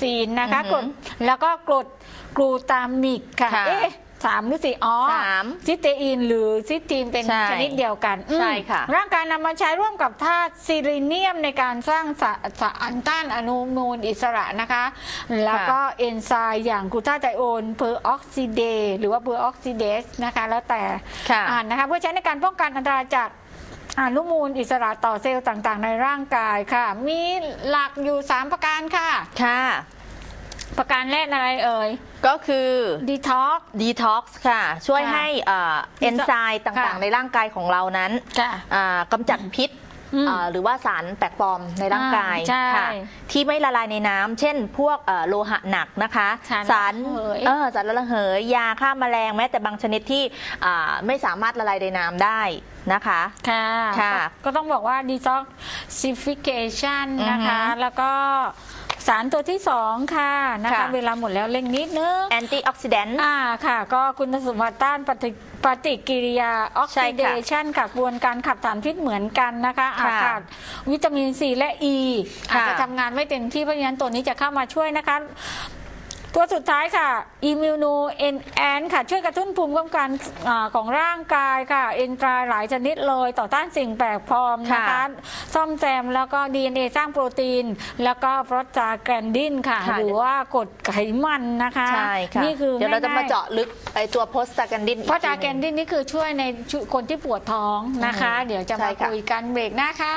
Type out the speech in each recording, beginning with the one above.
ซีนนะคะอือหืกอรดแล้วก็กรดกลูตามิกค่ะค่ะเอ๊ะสามหรือสี่อ๋อสามซิสเตอีนหรือซิสตีนเป็นใช่ชนิดเดียวกันอืมใช่ค่ะร่างกายนำมาใช้ร่วมกับธาตุซิลิเนียมในการสร้างสะสารต้านอนุมูลอิสระนะคะ แล้วก็เอนไซม์อย่างกลูตาไทโอนเพอร์ออกซิเดหรือว่าเพอร์ออกซิเดสนะคะแล้วแต่ค่ะ อ่านนะคะเพื่อใช้ในการป้องกันอันตรายจาก อนุมูลอิสระต่อเซลล์ต่างๆ ในร่างกายค่ะ มีหลักอยู่ 3 ประการค่ะ ค่ะ ประการแรกอะไรเอ่ย ก็คือดีท็อกดีท็อกซ์ค่ะ ช่วยค่ะให้เอ่อเอนไซม์ต่างค่ะๆในร่างกายของเรานั้นค่ะ อ่ากำจัดพิษอืม เอ่อหรือว่าสารแปลกปลอมในร่างกายอ่าใช่ค่ะที่ไม่ละลายในน้ำเช่น พวกเอ่อโลหะหนักนะคะ สารระเหย เออสารระเหย ยาฆ่าแมลงแม้แต่บางชนิดที่อ่าไม่สามารถละลายในน้ำได้นะคะ ค่ะค่ะก็ก็ต้องบอกว่า detoxification นะคะ อือฮึแล้วก็ สารตัวที่2ค่ะนะคะค่ะ เวลาหมดแล้วเล่งนิดนึง แอนตี้ออกซิแดนต์ อ่าค่ะ ก็คุณสมบัติต้านปฏิปฏิกิริยาออกใช่ซิเดค่ะชันกับกระบวนการขับสารพิษเหมือนกันนะคะค่ะอากาศวิตามินซีและอ e, ีอาจค่ะจะทำงานไม่เต็มที่เพราะฉะนั้นตัวนี้จะเข้ามาช่วยนะคะ ตัวสุดท้ายค่ะอิมิวโนเอนแอนค่ะ ช่วยกระตุ้นภูมิคุ้มกันอาของร่างกายค่ะ เอนไตรหลายชนิดเลย ต่อต้านสิ่งแปลกปลอมนะคะค่ะซ่อมแซมแล้วก็ DNA สร้างโปรตีน แล้วก็โปรตาแกรนดินค่ะค่ะหรือว่ากรดไขมันนะคะใช่ค่ะนี่คือเดี๋ยวเราจะมาง่ยๆเจาะลึกไอตัวโพสตากันดินเพราะจากแกนดินนี่คือช่วยในชุคนที่ปวดท้องนะคะอืมเดี๋ยวจะใช่มาค่ะคุยกันเบรกหน้าค่ะ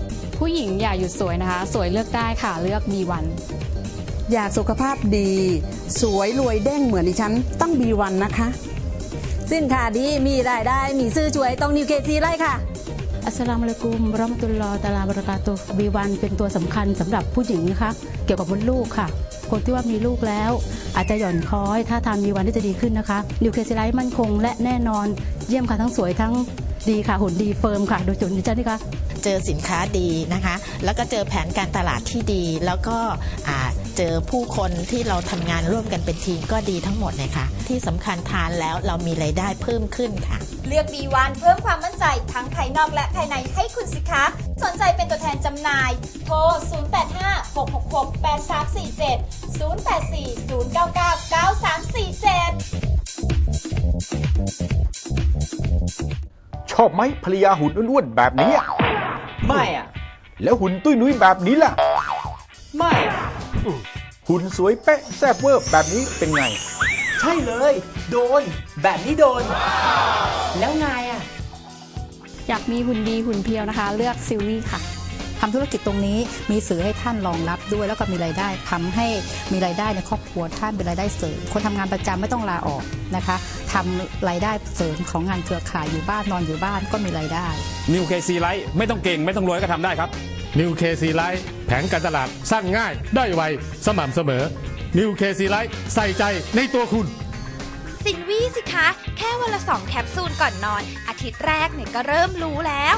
ผู้หญิงอย่าหยุดสวยนะคะ สวยเลือกได้ค่ะเลือก B1 อยากสุขภาพดี สวยรวยเด้งเหมือนดิฉันต้องบีวันนะคะ สินค้าดีมีรายได้มีซื้อช่วยต้องนิวเคซีไล่ค่ะ อัสสลามุอะลัยกุมวะเราะมะตุลลอฮ์ตะอาลาบะเราะกาตุฮ์ B1 เป็นตัวสำคัญสำหรับผู้หญิงนะคะ เกี่ยวกับมดลูกค่ะ คนที่ว่ามีลูกแล้ว อาจจะหย่อนคล้อย ถ้าทาน B1 ที่จะดีขึ้นนะคะ นิวเคลียไลท์มั่นคงและแน่นอน เยี่ยมค่ะทั้งสวยทั้งดีค่ะหุ่นดีเฟิร์มค่ะโดยจุดดิฉันนี่คะ เจอสินค้าดีนะคะ แล้วก็เจอแผนการตลาดที่ดี แล้วก็อ่าเจอผู้คนที่เราทำงานร่วมกันเป็นทีมก็ดีทั้งหมดเลยค่ะ ที่สำคัญทานแล้วเรามีรายได้เพิ่มขึ้นค่ะ เลือก B1 เพิ่มความมั่นใจทั้งภายนอกและภายในให้คุณสิคะ สนใจเป็นตัวแทนจำหน่าย โทร 0856683347 0840999347 ชอบไหมภรรยาหุ่นอ้วนๆแบบนี้อะ ไม่อะแล้วหุ่นตุ้ยนุ้ยแบบนี้ล่ะ ไม่อะหุ่นสวยเป๊ะแซ่บเวอร์แบบนี้เป็นไง ใช่เลย โดน แบบนี้โดน แล้วนายอะอยากมีหุ่นดีหุ่นเพียวนะคะ เลือกซิลลี่ค่ะ ทำธุรกิจตรงนี้มีสื่อให้ท่านรองรับด้วย แล้วก็มีรายได้ทำให้มีรายได้ในครอบครัวท่านเป็นรายได้เสริมคนทำงานประจำไม่ต้องลาออกนะคะทำรายได้เสริมของงานเครือข่ายอยู่บ้านนอนอยู่บ้านก็มีรายได้นิวเคซีไลท์ไม่ต้องเก่งไม่ต้องรวยก็ทำได้ครับนิวเคซีไลท์แผนการตลาดสร้างง่ายได้ไวสม่ำเสมอนิวเคซีไลท์ใส่ใจในตัวคุณสินวี่สิคะ แค่วันละสองแคปซูลก่อนนอน อาทิตย์แรกเนี่ยก็เริ่มรู้แล้ว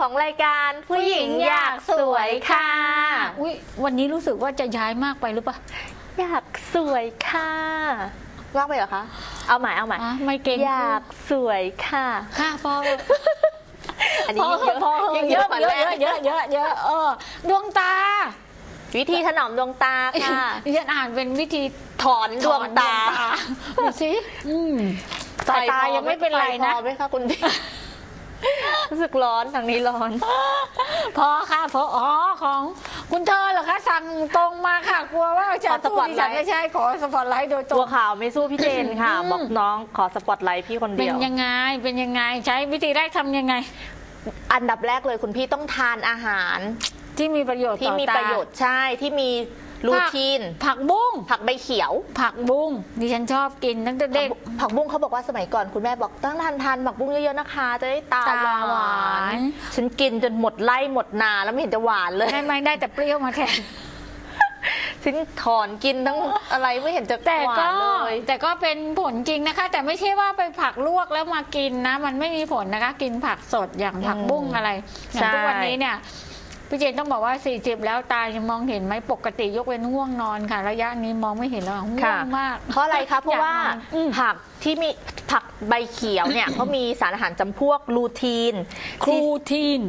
ของรายการผู้หญิงอยากสวยค่ะ อุ้ยวันนี้รู้สึกว่าจะย้ายมากไปหรือเปล่าอยากสวยค่ะว่างไปเหรอคะ เอาใหม่เอาใหม่อะไม่เก่งอยากสวยค่ะ ค่ะพออันนี้พอเยอะพอยังเยเยอะอะกว่าเยแรอะกเยอะเยอะเยอะเยอะเออดวงตาวิธีถนอมดวงตาค่ะดิฉันอ่านเป็นวิธีถอนดวงตาดูสิอืมสายตายังไม่เป็นไรนะฟพอไหมคะคุณพี่ รู้สึกร้อนทางนี้ร้อน พอค่ะพออ๋อของคุณเธอเหรอคะ สั่งตรงมาค่ะ กลัวว่าจะขอสสู้ปอตดิไลท์ฉันไม่ใช่ขอสปอตไลท์โดยตรตัวงข่าวไม่สู้พี่เจนค่ะ อืม บอกน้องขอสปอตไลท์พี่คนเป็เดีนยว ยังไงเป็นยังไงใช้วิธีแรกทำยังไง อันดับแรกเลยคุณพี่ต้องทานอาหารที่มีประโยชน์ที่ต่อมีตา ประโยชน์ใช่ที่มี รูทีน ผักบุ้งผักใบเขียว ผักบุ้งดิฉันชอบกินตั้งแต่เด็ก ผักบุ้งเขาบอกว่าสมัยก่อนคุณแม่บอกต้องทานทานผักบุ้งเยอะๆนะคะ จะได้ตาตาหวานฉันกินจนหมดไล่หมดนาแล้วไม่เห็นจะหวานเลย ไม่ไม่ได้แต่เปรี้ยวมาแทนฉันถอนกินทั้งอะไรไม่เห็นจะแต่หวาก็นเลยแต่ก็เป็นผลจริงนะคะ แต่ไม่ใช่ว่าไปผักลวกแล้วมากินนะ มันไม่มีผลนะคะ กินผักสดอย่างผักบุ้งอะไรอย่างทุกวันนี้เนี่ย พี่เจนต้องบอกว่า 40 แล้วตายังมองเห็นไหมปกติยกเว้นง่วงนอนค่ะ ระยะนี้มองไม่เห็นแล้วง่วค่ะงมาก เพราะอะไรคะเพราะว่าอยกนอนอืมผักที่มีผักใบเขียวเนี่ยเขามีสารอาหารจำพวกลูทีนครูทีน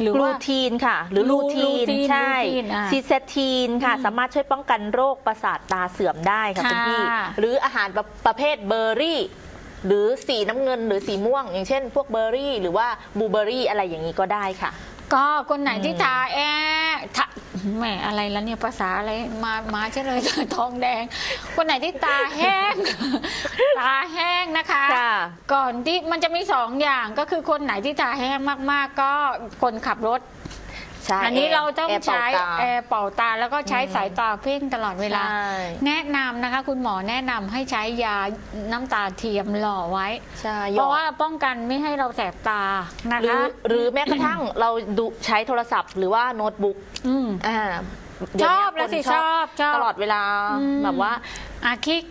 หรือลูว่าทีนค่ะ หรือลูลูทีนลูทีนใช่ลูทีนอะซีเซทีนค่ะ สามารถช่วยป้องกันโรคประสาทตาเสื่อมได้ค่ะค่ะคุณพี่ หรืออาหารประประเภทเบอร์รี่หรือสีน้ำเงินหรือสีม่วง อย่างเช่น พวกเบอร์รี่ หรือว่าบลูเบอร์รี่อะไรอย่างนี้ก็ได้ค่ะ ก็คนไหนที่ทาแอทาแหมอะไรแล้วเนี่ยภาษาอะไรมามาเฉลยทองแดง คนไหนที่ตาแห้ง ตาแห้งนะคะ ค่ะ ก่อนที่มันจะมีสองอย่างก็คือคนไหนที่ตาแห้งมากๆ ก็คนขับรถ ใช่อันนี้เราต้องแร์เป่าใช้ตาแอร์เป่าตาแล้วก็ใช้อืมสายตาเพ่งตลอดเวลา ใช่แนะนำนะคะ คุณหมอแนะนำให้ใช้ยาน้ำตาเทียมหล่อไว้ ใช่เพราะว่าป้องกันไม่ให้เราแสบตานะหรืคะอหรือแม้กระทั่งเราดูใช้โทรศัพท์หรือว่าโน้ตบุ๊กอืม อ่าชอบแล้วสิเดี๋ยวนี้คนชอบชอบตลอดเวลาอืม แบบว่า อาคิก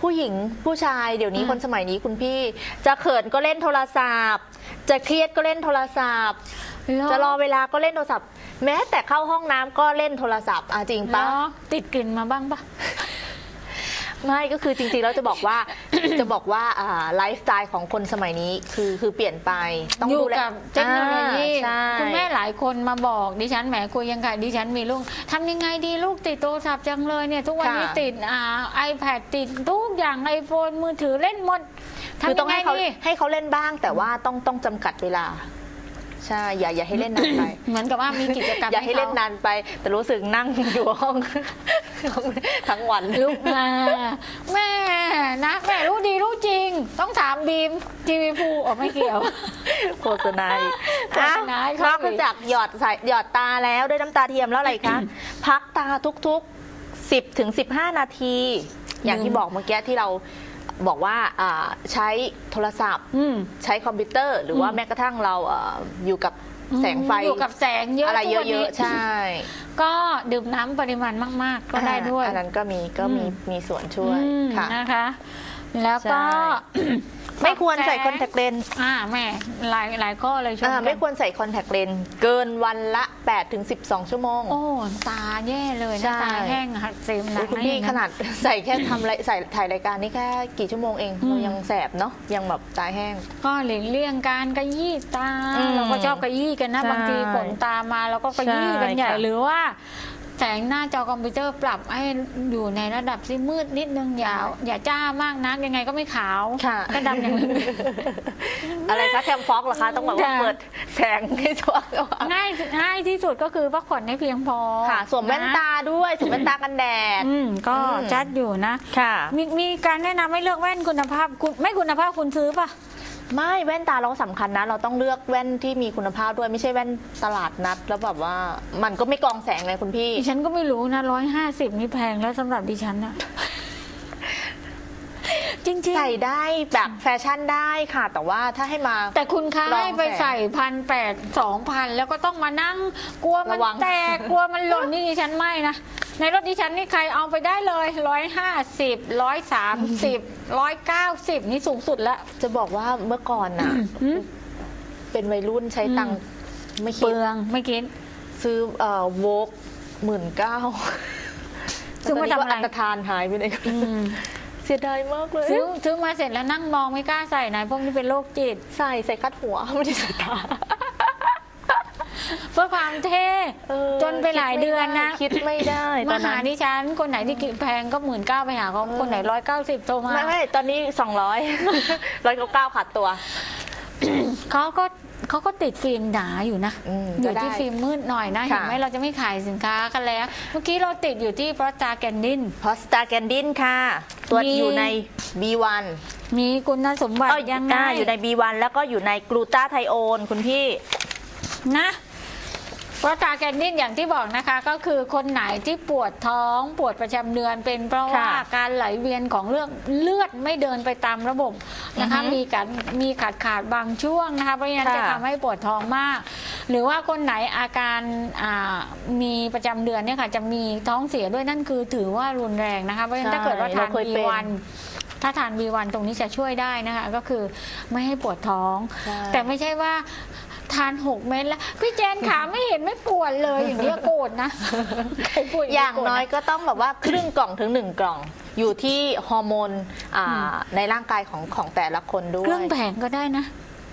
ผู้หญิงผู้ชายเดี๋ยวนี้อืมคนสมัยนี้คุณพี่ จะเขินก็เล่นโทรศัพท์ จะเครียดก็เล่นโทรศัพท์ จะรอเวลาก็เล่นโทรศัพท์ แม้แต่เข้าห้องน้ำก็เล่นโทรศัพท์อะจริงปะ เหรอติดกลิ่นมาบ้างปะ ไม่ก็คือจริงๆแล้วจะบอกว่า จะบอกว่าอ่าไลฟ์สไตล์ของคนสมัยนี้คือคือเปลี่ยนไปต้องอยู่ดูแลกับเทคโนโลยีอ่าใช่ คุณแม่หลายคนมาบอกดิฉันแหมคุยยังไงดิฉันมีลูกทำยังไงดีลูกติดโทรศัพท์จังเลยเนี่ย ทุกวันนี้ติดอ่าไอแพดติดทุกอย่างไอโฟนมือถือเล่นหมดคือทำต้ยัองงไงให้เขาดีให้เขาเล่นบ้างแต่ว่าต้องต้องจำกัดเวลา ใช่อย่าอย่าให้เล่นนานไป เหมือนกับว่ามีกิจกรรมอย่าให้เล่นขนานไป แต่รู้สึกนั่งอยู่ห้องทั้งวันลุกมา แม่นะแม่รู้ดีรู้จริง ต้องถามบีมทีวีพูออกไม่เกี่ยวโฆษณาอีกโฆษณาให้นเขาอกจากหยอดใส่หยอดตาแล้วด้วยน้ำตาเทียมแล้วอะไรคะพักตาทุกๆ 10ถึง15 นาที อย่างที่บอกเมื่อกี้ที่เรา บอกว่าอ่าใช้โทรศัพท์อืมใช้คอมพิวเตอร์ หรือว่าอืมแม้กระทั่งเราเอ่ออยู่กับแสงไฟอยู่กับแสงเยอะอะไรทุกวันเยนี้อะๆใช่ ก็ดื่มน้ำปริมาณมาก ๆ ก็ได้ด้วยอันนั้นก็มีก็มีอืมมีส่วนช่วยอืมค่ะนะคะ แล้วก็ใช่ ไม่ควรใส่คอนแทคเลนส์อ่าแม่หลายหลายข้อเลยชมอ่ากันไม่ควรใส่คอนแทคเลนส์เกินวันละ8ถึง12 ชั่วโมง โอ้ตาแย่เลยใช่นะตาแห้งหักเซมหนัโอ้กยคุณนะพี่อย่งขนาดใส่แค่ทำไรใส่ถ่ายรายการนี่แค่กี่ชั่วโมงเองอืมเรายังแสบเนาะยังแบบตาแห้ง ก็หลีกเลี่ยงการกระยี่ตาอืมเราก็ชอบกระยี่กันนะใช่บางทีขนตามาเราก็กระยี่กันใช่ใหญ่ค่ะหรือว่า แสงหน้าจอคอมพิวเตอร์ปรับให้อยู่ในระดับที่มืดนิดนึงอย่าอย่าจ้ามากนักยังไงก็ไม่ขาวค่ะก็ดำอย่างนึงอะไรคะแคมฟ็อกเหรอคะต้องแบบว่าค่ะเปิดแสงให้สว่างง่ายง่ายที่สุดก็คือพักผ่อนให้เพียงพอค่ะสวมแว่นตาด้วยสวมแว่นตากันแดดอืมก็อืมจัดอยู่นะ ค่ะ มีมีการแนะนำให้เลือกแว่นคุณภาพคุณไม่คุณภาพคุณซื้อป่ะ ไม่แว่นตาเราก็สำคัญนะ เราต้องเลือกแว่นที่มีคุณภาพด้วยไม่ใช่แว่นตลาดนัด แล้วแบบว่ามันก็ไม่กรองแสงไงคุณพี่ ดิฉันก็ไม่รู้นะร้อยห้าสิบนี่แพงแล้วสำหรับดิฉันอะ จริงใส่ได้แบบแฟชั่นได้ค่ะ แต่ว่าถ้าให้มา ๆ แต่คุณคะลองให้ไปแสงใส่พันแปดสองพันแล้วก็ต้องมานั่ง กลัวมันระวัง แตกกลัวมันหล่นนี่ดิฉันไม่นะ ในรถดิฉันนี่ใครเอาไปได้เลยร้อยห้าสิบร้อยสามสิบร้อยเก้าสิบนี่สูงสุดแล้ว จะบอกว่าเมื่อก่อนน่ะ เป็นวัยรุ่นใช้ตังค์ไม่คิเปดลืองไม่คิดซื้อเอ่อโวกหมื่นเก้าซื้อมาทำอะไรอันตรธานหายไปไหนก็อืมเสียดายมากเลยซื้อซื้อมาเสร็จแล้วนั่งมองไม่กล้าใส่ไหนพวกนี้เป็นโรคจิต ใส่ใส่คัดหัวไม่ได้ใส่ตา เพื่อความเท่เออจนไปหลายเดือนนะคิดไม่ได้ตมาอนหานั้นดิฉันคนไหนที่กินแพงก็หมื่นเก้าไปหาเขาคนไหนร้อยเก้าสิบโทรมา ไม่ไม่ตอนนี้สองร้อยร้อยเก้าเก้าขาดตัว เขาก็เขาก็ติดฟิล์มหนาอยู่นะอืมอยู่ก็ได้ที่ฟิล์มมืดหน่อยนะค่ะ เห็นไหมเราจะไม่ขายสินค้ากันแล้ว เมื่อกี้เราติดอยู่ที่พรอสตาแกนดิน พอสตาแกนดินค่ะ ตัวมี อยู่ใน B1 มีคุณสมบัติเอ้ยยังไงอ่าอยู่ใน B1 แล้วก็อยู่ในกลูตาไทโอนคุณพี่ นะ พรอสตาแกนดินอย่างที่บอกนะคะ ก็คือคนไหนที่ปวดท้องปวดประจำเดือนเป็นเพราะว่าค่ะการไหลเวียนของเลือดเลือดไม่เดินไปตามระบบนะคะอือฮึมีการมีขาดขาดบางช่วงนะคะเพราะฉะนั้นค่ะจะทำให้ปวดท้องมาก หรือว่าคนไหนอาการอ่ามีประจำเดือนเนี่ยค่ะจะมีท้องเสียด้วยนั่นคือถือว่ารุนแรงนะคะเพราะฉะนั้นถ้าเกิดว่าทานเราเคยเป็นบีวัน ถ้าทานบีวันตรงนี้จะช่วยได้นะคะ ก็คือไม่ให้ปวดท้อง ใช่แต่ไม่ใช่ว่า ทานหกเม็ดแล้ว พี่แจนขาไม่เห็นไม่ปวดเลยอย่างนี้ยโกรธนะใครพูดอย่างโกรธะน้อยก็ต้องแบบว่าครึ่งกล่องถึงหนึ่งกล่องอยู่ที่ฮอร์โมนอ่าอืมในร่างกายของของแต่ละคนด้วย เครื่องแผงก็ได้นะ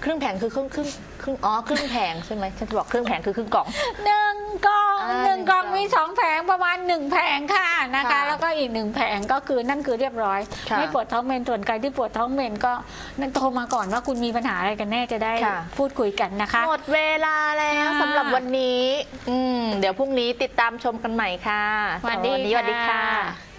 ครึ่งแผงคือครึ่งครึ่งครึ่งอ๋อครึ่งแผงใช่ไหมฉันจะบอกครึ่งแผงคือครึ่งกล่อง หนึ่งกล่องอ่าหนึ่งกล่องหนึ่งกล่องมีสองแผงประมาณหนึ่งแผงค่ะนะคะ ค่ะแล้วก็อีกหนึ่งแผงก็คือนั่นคือเรียบร้อย ค่ะไม่ปวดท้องเมนส่วนใครที่ปวดท้องเมนก็นั่นโทรมาก่อนว่าคุณมีปัญหาอะไรกันแน่จะได้ค่ะ พูดคุยกันนะคะ หมดเวลาแล้วค่ะสำหรับวันนี้ อืม เดี๋ยวพรุ่งนี้ติดตามชมกันใหม่ค่ะสวัสดีวันนี้สวัสดีค่ะ ค่ะ